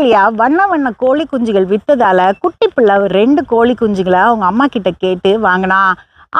வழியா வண்ண வண்ண கோழி குஞ்சுகள் வித்ததால குட்டி பிள்ளை ரெண்டு கோழி குஞ்சுகளை அவங்க அம்மா கிட்ட கேட்டு வாங்கினா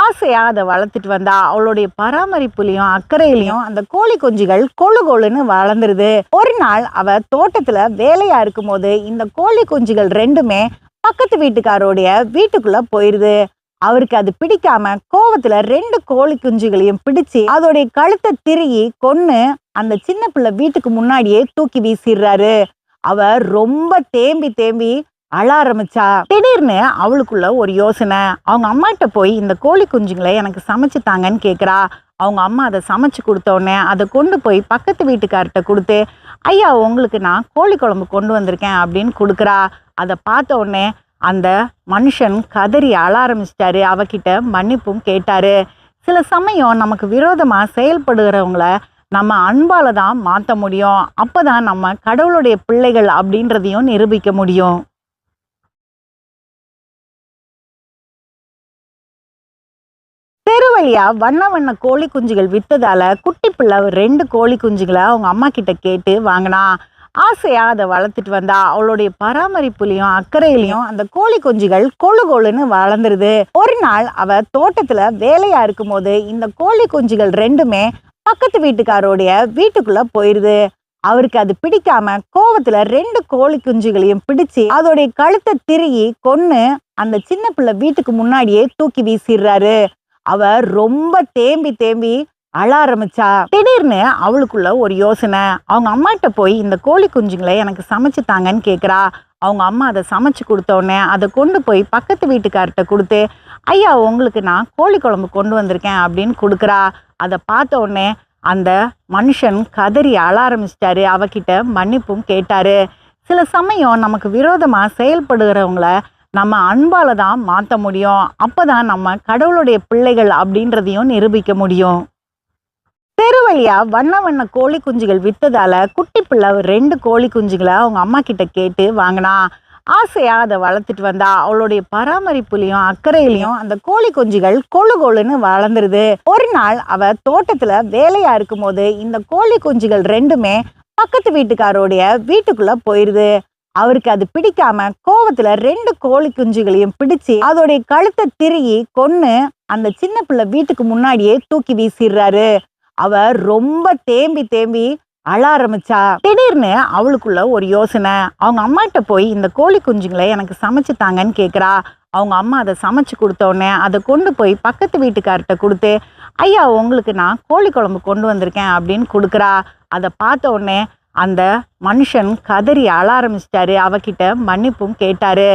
ஆசையா அதை வளர்த்துட்டு வந்தா அவளுடைய பராமரிப்புலையும் அக்கறையிலையும் அந்த கோழி குஞ்சுகள் கொழு கொழுன்னு வளர்ந்துருது. ஒரு நாள் அவ தோட்டத்துல வேலையா இருக்கும்போது இந்த கோழி குஞ்சுகள் ரெண்டுமே பக்கத்து வீட்டுக்காரோடைய வீட்டுக்குள்ள போயிருது. அவருக்கு அது பிடிக்காம கோவத்துல ரெண்டு கோழி குஞ்சுகளையும் பிடிச்சு அதோடைய கழுத்தை திருகி கொன்னு அந்த சின்ன பிள்ளை வீட்டுக்கு முன்னாடியே தூக்கி வீசிடுறாரு. அவ ரொம்ப தேம்பி தேம்பி அழ ஆரம்பிச்சா திடீர்னு அவளுக்குள்ள ஒரு யோசனை. அவங்க அம்மாட்ட போய் இந்த கோழி குஞ்சுங்களை எனக்கு சமைச்சு தாங்கன்னு கேட்குறா அவங்க அம்மா அதை சமைச்சு கொடுத்தோடனே அதை கொண்டு போய் பக்கத்து வீட்டுக்கார்ட்ட கொடுத்து ஐயா உங்களுக்கு நான் கோழி குழம்பு கொண்டு வந்திருக்கேன் அப்படின்னு கொடுக்குறா. அதை பார்த்த உடனே அந்த மனுஷன் கதறி அழ ஆரம்பிச்சிட்டாரு. அவகிட்ட மன்னிப்பும் கேட்டாரு. சில சமயம் நமக்கு விரோதமாக செயல்படுகிறவங்கள நம்ம அன்பால தான் மாற்ற முடியும். அப்பதான் நம்ம கடவுளுடைய பிள்ளைகள் அப்படின்றதையும் நிரூபிக்க முடியும். தெரு வழியா வண்ண வண்ண கோழி குஞ்சுகள் விற்றதால குட்டி பிள்ளை ரெண்டு கோழி குஞ்சுகளை அவங்க அம்மா கிட்ட கேட்டு வாங்கினா ஆசையா அதை வளர்த்துட்டு வந்தா அவளுடைய பராமரிப்புலையும் அக்கறையிலையும் அந்த கோழி குஞ்சுகள் கொழு கொழுன்னு வளர்ந்துருது. ஒரு நாள் அவ தோட்டத்துல வேலையா இருக்கும்போது இந்த கோழி குஞ்சுகள் ரெண்டுமே பக்கத்து வீட்டுக்காரோடைய வீட்டுக்குள்ள போயிருது. அவருக்கு அது பிடிக்காம கோவத்துல ரெண்டு கோழி குஞ்சுகளையும் பிடிச்சு அதோடைய கழுத்தை திருகி கொன்னு அந்த சின்ன பிள்ளை வீட்டுக்கு முன்னாடியே தூக்கி வீசிடுறாரு. அவ ரொம்ப தேம்பி தேம்பி அழ ஆரம்பிச்சா. திடீர்னு அவளுக்குள்ள ஒரு யோசனை. அவங்க அம்மாட்ட போய் இந்த கோழி குஞ்சுங்களை எனக்கு சமைச்சு தாங்கன்னு கேக்குறா. அவங்க அம்மா அதை சமைச்சு கொடுத்தோடனே அதை கொண்டு போய் பக்கத்து வீட்டுக்கார்ட்ட கொடுத்து ஐயா உங்களுக்கு நான் கோழி குழம்பு கொண்டு வந்திருக்கேன் அப்படின்னு கொடுக்குறா. அதை பார்த்த உடனே அந்த மனுஷன் கதறி அழ ஆரம்பிச்சிட்டாரு. அவகிட்ட மன்னிப்பும் கேட்டாரு. சில சமயம் நமக்கு விரோதமாக செயல்படுகிறவங்கள நம்ம அன்பால் தான் மாற்ற முடியும். அப்போ தான் நம்ம கடவுளுடைய பிள்ளைகள் அப்படின்றதையும் நிரூபிக்க முடியும். தெருவழியாக வண்ண வண்ண கோழி குஞ்சுகள் விற்றதால குட்டி பிள்ளை ரெண்டு கோழி குஞ்சுகளை அவங்க அம்மா கிட்ட கேட்டு வாங்கினா. ஆசையாக அதை வளர்த்துட்டு வந்தா அவளுடைய பராமரிப்புலையும் அக்கறையிலையும் அந்த கோழி குஞ்சுகள் கொழு கொழுன்னு வளர்ந்துருது. ஒரு நாள் அவ தோட்டத்துல வேலையா இருக்கும்போது இந்த கோழி குஞ்சுகள் ரெண்டுமே பக்கத்து வீட்டுக்காரோடைய வீட்டுக்குள்ள போயிருது. அவருக்கு அது பிடிக்காம கோவத்துல ரெண்டு கோழி குஞ்சுகளையும் பிடிச்சு அதோடைய கழுத்தை திருகி கொன்னு அந்த சின்ன பிள்ளை வீட்டுக்கு முன்னாடியே தூக்கி வீசிடுறாரு. அவ ரொம்ப தேம்பி தேம்பி அழ ஆரம்பிச்சா திடீர்னு அவளுக்குள்ள ஒரு யோசனை. அவங்க அம்மாட்ட போய் இந்த கோழி குஞ்சுங்களை எனக்கு சமைச்சு தாங்கன்னு கேட்குறா அவங்க அம்மா அதை சமைச்சு கொடுத்தோடனே அதை கொண்டு போய் பக்கத்து வீட்டுக்கார்ட்ட கொடுத்து ஐயா உங்களுக்கு நான் கோழி குழம்பு கொண்டு வந்திருக்கேன் அப்படின்னு கொடுக்குறா. அதை பார்த்த உடனே அந்த மனுஷன் கதறி அழ ஆரம்பிச்சிட்டாரு. அவகிட்ட மன்னிப்பும் கேட்டாரு.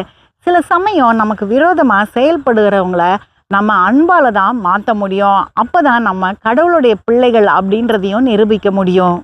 சில சமயம் நமக்கு விரோதமாக செயல்படுகிறவங்கள நம்ம அன்பால தான் மாற்ற முடியும். அப்பதான் நம்ம கடவுளுடைய பிள்ளைகள் அப்படின்றதையும் நிரூபிக்க முடியும்.